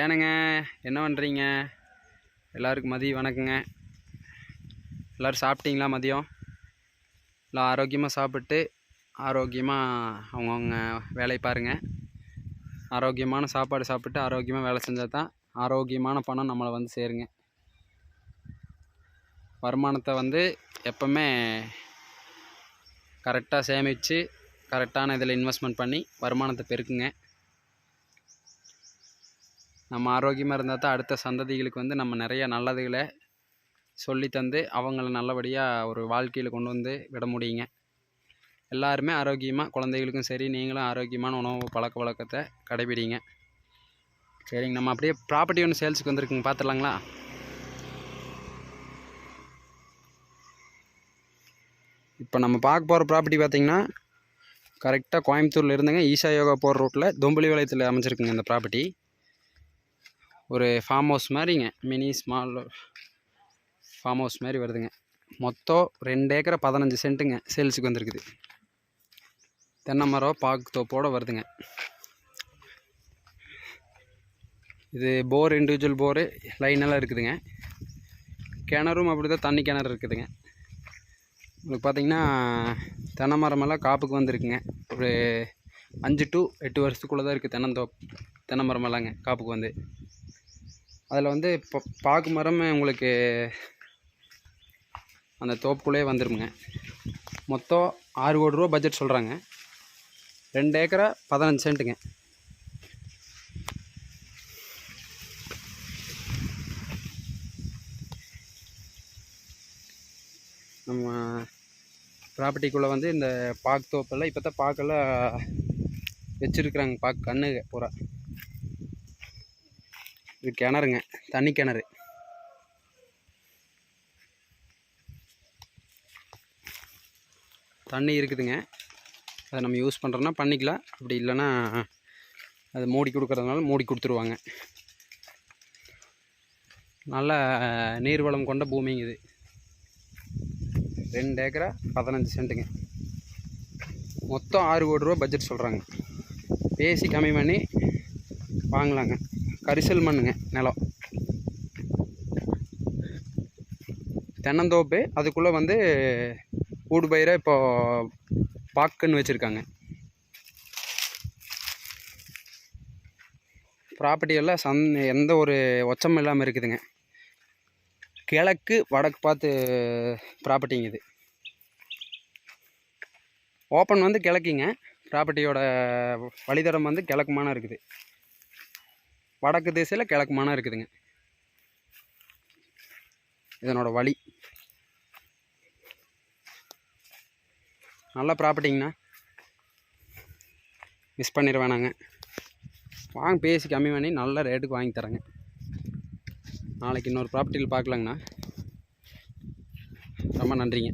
ஏனுங்க என்ன பண்ணுறீங்க எல்லாருக்கும் மதியம் வணக்கங்க. எல்லோரும் சாப்பிட்டீங்களா மதியம்? எல்லாம் ஆரோக்கியமாக சாப்பிட்டு ஆரோக்கியமாக அவங்கவுங்க வேலையை பாருங்கள் ஆரோக்கியமான சாப்பாடு சாப்பிட்டு ஆரோக்கியமாக வேலை செஞ்சால் தான் ஆரோக்கியமான பணம் நம்மளை வந்து சேருங்க. வருமானத்தை வந்து எப்போவுமே கரெக்டாக சேமித்து கரெக்டான இதில் இன்வெஸ்ட்மெண்ட் பண்ணி வருமானத்தை பெருக்குங்க. நம்ம ஆரோக்கியமாக இருந்தால் தான் அடுத்த சந்ததிகளுக்கு வந்து நம்ம நிறைய நல்லதுகளை சொல்லி தந்து அவங்கள நல்லபடியாக ஒரு வாழ்க்கையில் கொண்டு வந்து விட முடியுங்க. எல்லாருமே ஆரோக்கியமாக குழந்தைகளுக்கும் சரி நீங்களும் ஆரோக்கியமான உணவு பழக்க வழக்கத்தை கடைபிடிங்க. சரிங்க நம்ம அப்படியே ப்ராப்பர்ட்டி ஒன்று சேல்ஸுக்கு வந்துருக்குங்க பார்த்துடலாங்களா இப்போ நம்ம பார்க்க போகிற ப்ராப்பர்ட்டி பார்த்தீங்கன்னா கரெக்டாக கோயம்புத்தூரில் இருந்துங்க ஈஷா யோகா போகிற ரோட்டில் தொம்பலி வளையத்தில் அமைச்சிருக்குங்க இந்த ப்ராப்பர்ட்டி ஒரு ஃபார்ம் ஹவுஸ் மாதிரிங்க. மினி ஸ்மால் ஃபார்ம் ஹவுஸ் மாதிரி வருதுங்க. மொத்தம் ரெண்டு ஏக்கரை பதினஞ்சு சென்ட்டுங்க சேல்ஸுக்கு வந்திருக்குது. தென்னை மரம் பாக்கு தோப்போடு வருதுங்க. இது போர் இண்டிவிஜுவல் போரு லைனெல்லாம் இருக்குதுங்க. கிணறும் அப்படி தான் தண்ணி கிணறு இருக்குதுங்க. உங்களுக்கு பார்த்தீங்கன்னா தென்னை மரமெல்லாம் காப்புக்கு வந்திருக்குங்க. ஒரு அஞ்சு டு எட்டு வருஷத்துக்குள்ளே தான் இருக்குது தென்னந்தோ தென்னை மரமெல்லாங்க காப்புக்கு வந்து. அதில் வந்து இப்போ பாக்கு மரம் உங்களுக்கு அந்த தோப்புக்குள்ளேயே வந்துருமுங்க. மொத்தம் ஆறு கோடி ரூபா பட்ஜெட் சொல்கிறாங்க ரெண்டு ஏக்கரா பதினஞ்சு சென்ட்டுங்க. நம்ம ப்ராப்பர்ட்டிக்குள்ளே வந்து இந்த பாக்கு தோப்பெல்லாம் இப்போ தான் பாக்கெல்லாம் வச்சுருக்குறாங்க பாக்கு கண்ணுக பூரா. இது கிணறுங்க தண்ணி கிணறு. தண்ணி இருக்குதுங்க. அதை நம்ம யூஸ் பண்ணுறோன்னா பண்ணிக்கலாம். அப்படி இல்லைன்னா அது மூடி கொடுக்குறதுனால மூடி கொடுத்துருவாங்க. நல்ல நீர்வளம் கொண்ட பூமிங்க இது. ரெண்டு ஏக்கரா பதினஞ்சு சென்ட்டுங்க. மொத்தம் ஆறு கோடி ரூபா பட்ஜெட் சொல்கிறாங்க பேசி கம்மி பண்ணி வாங்கலாங்க. கரிசல் மண்ணுங்க நிலம். தென்னந்தோப்பு அதுக்குள்ளே வந்து ஊடு பயிரை இப்போ பாக்குன்னு வச்சுருக்காங்க. ப்ராப்பர்ட்டியெல்லாம் சந் எந்த ஒரு ஒச்சமும் இல்லாமல் இருக்குதுங்க. கிழக்கு வடக்கு பார்த்து ப்ராப்பர்ட்டிங்க இது. ஓப்பன் வந்து கிழக்குங்க. ப்ராப்பர்ட்டியோட வழித்தடம் வந்து கிழக்குமான இருக்குது. வடக்கு திசையில் கிழக்குமான இருக்குதுங்க. இதனோட வழி. நல்ல ப்ராப்பர்ட்டிங்கண்ணா. மிஸ் பண்ணிட வேணாங்க வாங்க பேசி கம்மி பண்ணி நல்ல ரேட்டுக்கு வாங்கி தரேங்க. நாளைக்கு இன்னொரு ப்ராப்பர்ட்டியில் பார்க்கலாங்கண்ணா. ரொம்ப நன்றிங்க.